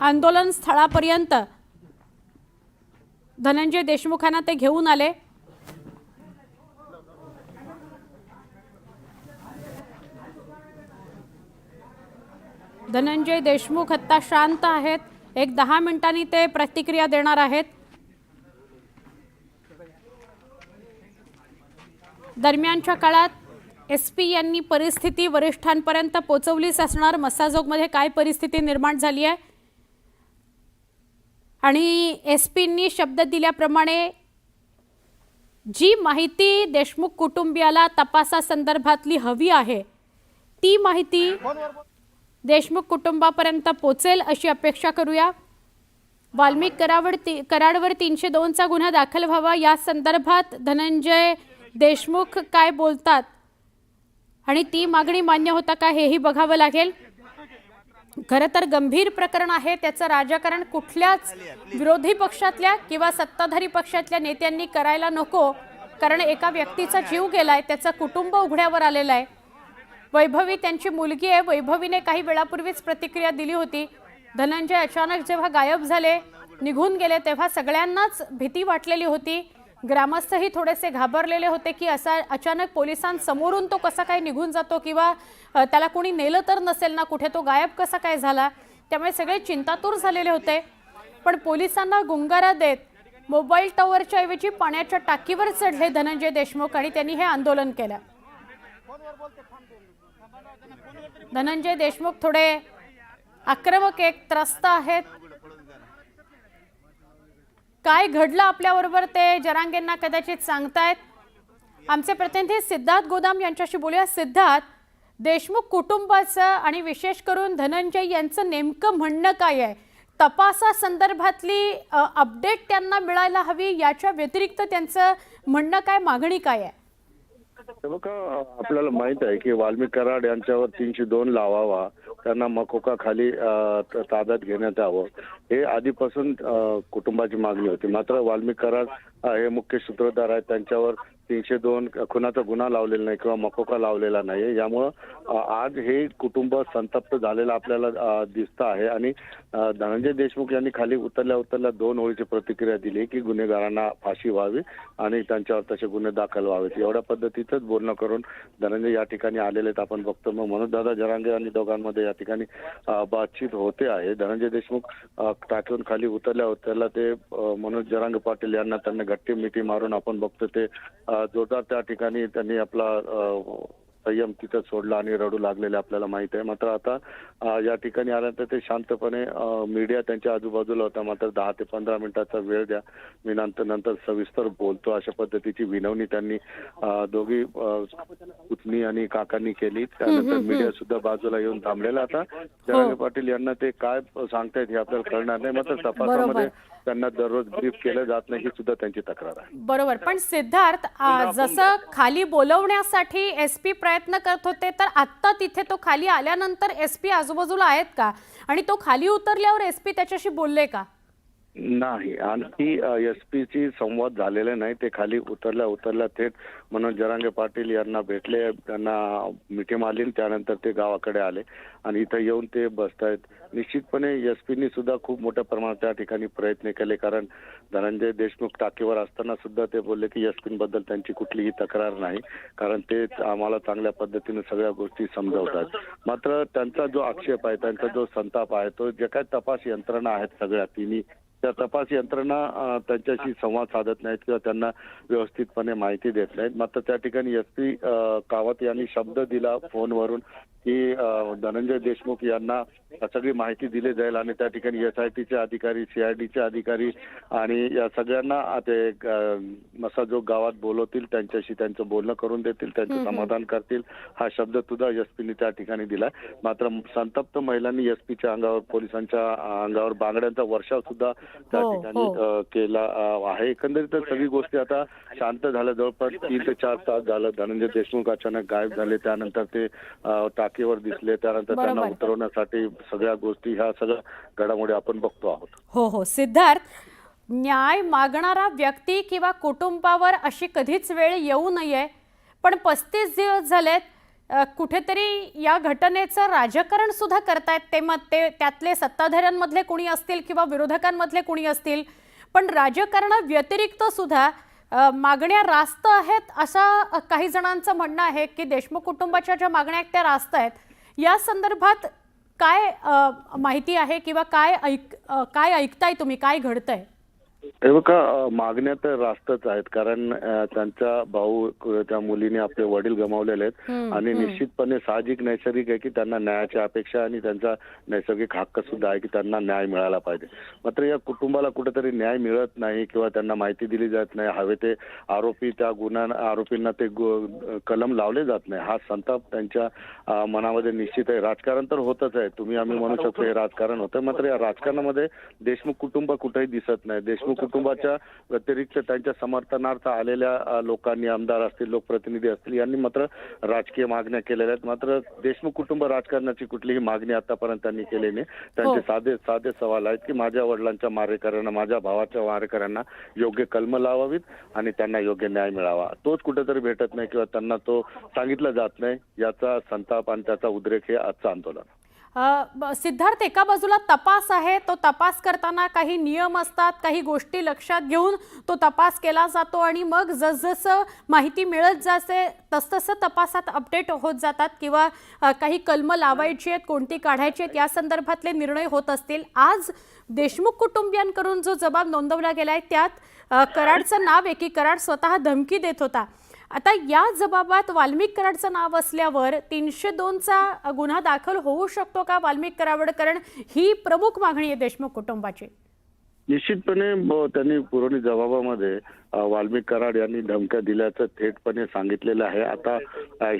आंदोलन स्थळापर्यंत. धनंजय देशमुखांना ते घेऊन आले. धनंजय देशमुख आत्ता शांत आहेत. एक दहा मिनिटांनी ते प्रतिक्रिया देणार आहेत. दरम्यानच्या काळात एस पी यांनी परिस्थिती वरिष्ठांपर्यंत पोचवलीच असणार. मसाजोगमध्ये काय परिस्थिती निर्माण झाली आहे? आणि एस पींनी शब्द दिल्याप्रमाणे जी माहिती देशमुख कुटुंबियाला तपासासंदर्भातली हवी आहे ती माहिती देशमुख कुटुंबापर्यंत पोचेल अशी अपेक्षा करूया. वाल्मिक करावड ती कराडवर तीनशे दोनचा गुन्हा दाखल व्हावा या संदर्भात धनंजय देशमुख काय बोलतात? आणि ती मागणी मान्य होता का हेही बघावं लागेल. खरं तर गंभीर प्रकरण आहे त्याचं राजकारण कुठल्याच विरोधी पक्षातल्या किंवा सत्ताधारी पक्षातल्या नेत्यांनी करायला नको. कारण एका व्यक्तीचा जीव गेलाय त्याचं कुटुंब उघड्यावर आलेलं आहे. वैभवी त्यांची मुलगी आहे वैभवीने काही वेळापूर्वीच प्रतिक्रिया दिली होती. धनंजय अचानक जेव्हा गायब झाले निघून गेले तेव्हा सगळ्यांनाच भीती वाटलेली होती. ग्रामस्थही थोडेसे घाबरलेले होते की असा अचानक पोलिसांसमोरून तो कसा काय निघून जातो किंवा त्याला कोणी नेलं तर नसेल ना कुठे तो गायब कसा काय झाला? त्यामुळे सगळे चिंतातूर झालेले होते. पण पोलिसांना गुंगारा देत मोबाईल टॉवरच्या ऐवजी पाण्याच्या टाकीवर चढले धनंजय देशमुख आणि त्यांनी हे आंदोलन केलं. धनंजय देशमुख थोडे आक्रमक एक त्रस्त आहेत. काय घडलं आपल्याबरोबर ते जरांगेंना कदाचित सांगतायत? आमचे प्रतिनिधी सिद्धार्थ गोदाम यांच्याशी बोलूया. सिद्धार्थ देशमुख कुटुंबाचं आणि विशेष करून धनंजय यांचं नेमकं म्हणणं काय आहे? तपासासंदर्भातली अपडेट त्यांना मिळायला हवी याच्या व्यतिरिक्त त्यांचं म्हणणं काय मागणी काय आहे? हे आपल्याला माहीत आहे की वाल्मिक कराड यांच्यावर तीनशे दोन लावावा त्यांना मकोका खाली ताब्यात घेण्यात यावं. हे आधीपासून कुटुंबाची मागणी होती. मात्र वाल्मिक कराड हे मुख्य सूत्रधार आहेत त्यांच्यावर तीनशे दोन खुनाचा गुन्हा लावलेला नाही किंवा मकोका लावलेला नाही यामुळं आज हे कुटुंब संतप्त झालेलं आपल्याला दिसतं आहे. आणि धनंजय देशमुख यांनी खाली उतरल्या उतरल्या दोन ओळीची प्रतिक्रिया दिली की गुन्हेगारांना फाशी व्हावी आणि त्यांच्यावर तसे गुन्हे दाखल व्हावेत. एवढ्या पद्धतीतच बोलणं करून धनंजय या ठिकाणी आलेले आहेत आपण बघतो. मग मनोज दादा जरांगे आणि दोघांमध्ये या ठिकाणी बातचीत होते आहे. धनंजय देशमुख टाकून खाली उतरल्या उतरल्या ते मनोज जरांगे पाटील यांना त्यांना गट्टी मिठी मारून आपण बघतो ते जोरदार त्या ठिकाणी त्यांनी आपला संयम तिथं सोडला आणि रडू लागलेले आपल्याला माहीत आहे. मात्र आता या ठिकाणी आल्यानंतर ते शांतपणे मीडिया त्यांच्या आजूबाजूला होता मात्र दहा ते पंधरा मिनिटाचा वेळ द्या. मी नंतर नंतर सविस्तर बोलतो अशा पद्धतीची विनवणी त्यांनी दोघी पुतणी आणि काकांनी केली. त्यानंतर मीडिया सुद्धा बाजूला येऊन थांबलेला आता. जरांगे पाटील यांना ते काय सांगतायत हे आपल्याला कळणार नाही. मात्र तपासामध्ये त्यांना दररोज ब्रीफ केलं जात नाही ही सुद्धा त्यांची तक्रार आहे. बरोबर. पण सिद्धार्थ आ, जसं खाली बोलवण्यासाठी एस पी प्रयत्न करत होते तर आत्ता तिथे तो खाली आल्यानंतर एस पी आजूबाजूला आहेत का? आणि तो खाली उतरल्यावर एस पी त्याच्याशी बोलले का? नाही. आणखी एस पी ची संवाद झालेले नाही. ते खाली उतरल्या उतरल्या थेट मनोज जरांगे पाटील यांना भेटले. त्यांना मिठी मारली त्यानंतर ते गावाकडे आले. आणि इथं येऊन ते बसतायत. निश्चितपणे एस पीनी सुद्धा खूप मोठ्या प्रमाणात त्या ठिकाणी प्रयत्न केले कारण धनंजय देशमुख टाकीवर असताना सुद्धा ते बोलले की एसबद्दल त्यांची कुठलीही तक्रार नाही कारण ते आम्हाला चांगल्या पद्धतीने सगळ्या गोष्टी समजवतात. मात्र त्यांचा जो आक्षेप आहे त्यांचा जो संताप आहे तो जे काही तपास यंत्रणा आहेत सगळ्या तिन्ही त्या तपास यंत्रणा त्यांच्याशी संवाद साधत नाहीत किंवा त्यांना व्यवस्थितपणे माहिती देत नाहीत. मात्र त्या ठिकाणी एस पी कावत यांनी शब्द दिला फोनवरून की धनंजय देशमुख यांना सगळी माहिती दिली जाईल आणि त्या ठिकाणी एस आय टीचे अधिकारी सीआयडीचे अधिकारी आणि या सगळ्यांना ते अ, मसाजोग गावात बोलवतील त्यांच्याशी त्यांचं बोलणं करून देतील त्यांचं समाधान करतील हा शब्द सुद्धा एस पीने त्या ठिकाणी दिला. मात्र संतप्त महिलांनी एस पीच्या अंगावर पोलिसांच्या अंगावर बांगड्यांचा वर्षाव सुद्धा त्या हो, ठिकाणी हो. केला आहे. एकंदरीत सगळी गोष्टी आता शांत झाल्या जवळपास तीन ते चार तास झालं. धनंजय देशमुख अचानक गायब झाले. त्यानंतर ते टाकीवर दिसले. त्यानंतर त्यांना. उतरवण्यासाठी सगळ्या गोष्टी ह्या सगळ्या घडामोडी आपण बघतो आहोत. हो हो. सिद्धार्थ न्याय मागणारा व्यक्ती किंवा कुटुंबावर अशी कधीच वेळ येऊ नये. पण पस्तीस दिवस झालेत. कुठेतरी या घटनेचं राजकारण सुद्धा करतायत. ते मग ते त्यातले सत्ताधाऱ्यांमधले कोणी असतील किंवा विरोधकांमधले कोणी असतील पण राजकारणा व्यतिरिक्त सुद्धा मागण्या रास्त आहेत असा काही जणांचं म्हणणं आहे की देशमुख कुटुंबाच्या ज्या मागण्या आहेत त्या रास्त आहेत. या संदर्भात काय माहिती आहे किंवा काय ऐक काय ऐकताय तुम्ही? काय घडतंय? हे बघा मागण्या तर रास्तच आहेत. कारण त्यांचा भाऊ त्या मुलीने आपले वडील गमावलेले आहेत. हम्म, आणि. निश्चितपणे साहजिक नैसर्गिक आहे की त्यांना न्यायाची अपेक्षा आणि त्यांचा नैसर्गिक हक्क सुद्धा आहे की त्यांना न्याय मिळाला पाहिजे. मात्र या कुटुंबाला कुठेतरी न्याय मिळत नाही किंवा त्यांना माहिती दिली जात नाही. हवे ते आरोपी त्या गुन्हा आरोपींना ते कलम लावले जात नाही. हा संताप त्यांच्या मनामध्ये निश्चित आहे. राजकारण तर होतच आहे. तुम्ही आम्ही म्हणू शकतो हे राजकारण होतं मात्र या राजकारणामध्ये देशमुख कुटुंब कुठेही दिसत नाही. देशमुख कुटुंबाच्या व्यतिरिक्त त्यांच्या समर्थनार्थ आलेल्या लोकांनी आमदार असतील लोकप्रतिनिधी असतील यांनी मात्र राजकीय मागण्या केलेल्या आहेत. मात्र देशमुख कुटुंब राजकारणाची कुठलीही मागणी आतापर्यंत त्यांनी केली नाही. त्यांचे हो. साधे साधे सवाल आहेत की माझ्या वडिलांच्या मारेकऱ्यांना माझ्या भावाच्या मारेकऱ्यांना योग्य कलम लावावीत आणि त्यांना योग्य न्याय मिळावा. तोच कुठेतरी भेटत नाही किंवा त्यांना तो सांगितला जात नाही. याचा संताप आणि त्याचा उद्रेक हे आजचं आंदोलन. सिद्धार्थ एका बाजूला तपास आहे तो तपास करताना काही नियम असतात काही गोष्टी लक्षात घेऊन तो तपास केला जातो आणि मग जसजसं माहिती मिळत जाते तसतसं तपासात अपडेट होत जातात किंवा काही कलमं लावायची आहेत कोणती काढायची आहेत या संदर्भातले निर्णय होत असतील. आज देशमुख कुटुंबियांकडून जो जबाब नोंदवला गेला आहे त्यात कराडचं नाव आहे की कराड स्वतः धमकी देत होता. आता या जबाबात वाल्मिक कराडचं नाव असल्यावर तीनशे दोनचा गुन्हा दाखल होऊ शकतो का वाल्मिक कराड कारण ही प्रमुख मागणी आहे देशमुख कुटुंबाची. निश्चितपणे त्यांनी पुरवणी जबाबामध्ये वाल्मिक कराड यांनी धमक्या दिल्याचं थेटपणे सांगितलेलं आहे. आता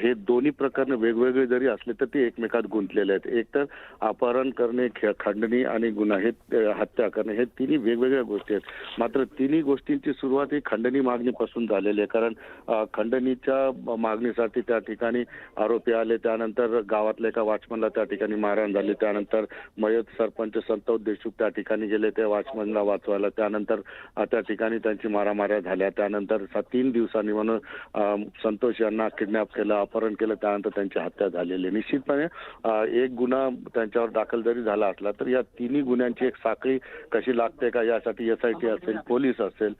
हे दोन्ही प्रकरण वेगवेगळे जरी असले तर ते एकमेकात गुंतलेले आहेत. एक तर अपहरण करणे खंडणी आणि गुन्हा हे हत्या करणे हे तिन्ही वेगवेगळ्या गोष्टी आहेत. मात्र तिन्ही गोष्टींची सुरुवात ही खंडणी मागणीपासून झालेली आहे. कारण खंडणीच्या मागणीसाठी त्या ठिकाणी आरोपी आले त्यानंतर गावातल्या एका वॉचमनला त्या ठिकाणी मारहाण झाली त्यानंतर मयत सरपंच संतोष देशमुख त्या ठिकाणी गेले त्या वॉचमनला वाचवायला त्यानंतर त्या ठिकाणी त्यांची मारामाऱ्या झाल्या त्यानंतर तीन दिवसांनी म्हणून संतोष यांना किडनॅप केलं अपहरण केलं त्यानंतर त्यांची हत्या झालेली. निश्चितपणे एक गुन्हा त्यांच्यावर दाखल जरी झाला असला तर या तिन्ही गुन्ह्यांची एक साखळी कशी लागते का यासाठी एस आय टी असेल पोलीस असेल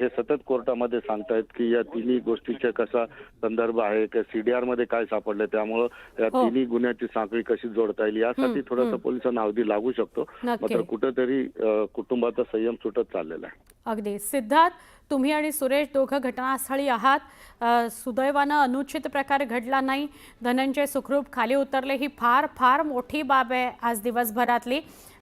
हे सतत कोर्टामध्ये सांगतायत की या तिन्ही गोष्टीचा कसा संदर्भ आहे की सीडीआरमध्ये काय सापडलं त्यामुळं या हो. तिन्ही गुन्ह्याची साखळी कशी जोडता येईल यासाठी थोडंसं. पोलिसांना अवधी लागू शकतो. मात्र कुठेतरी कुटुंबाचा संयम सुटत चाललेला आहे अगदी सिद्धार्थ तुम्ही आणि सुरेश दोघं घटनास्थळी आहात. सुदैवानं अनुचित प्रकार घडला नाही. धनंजय सुखरूप खाली उतरले. ही फार फार मोठी बाब आहे आज दिवसभरातली.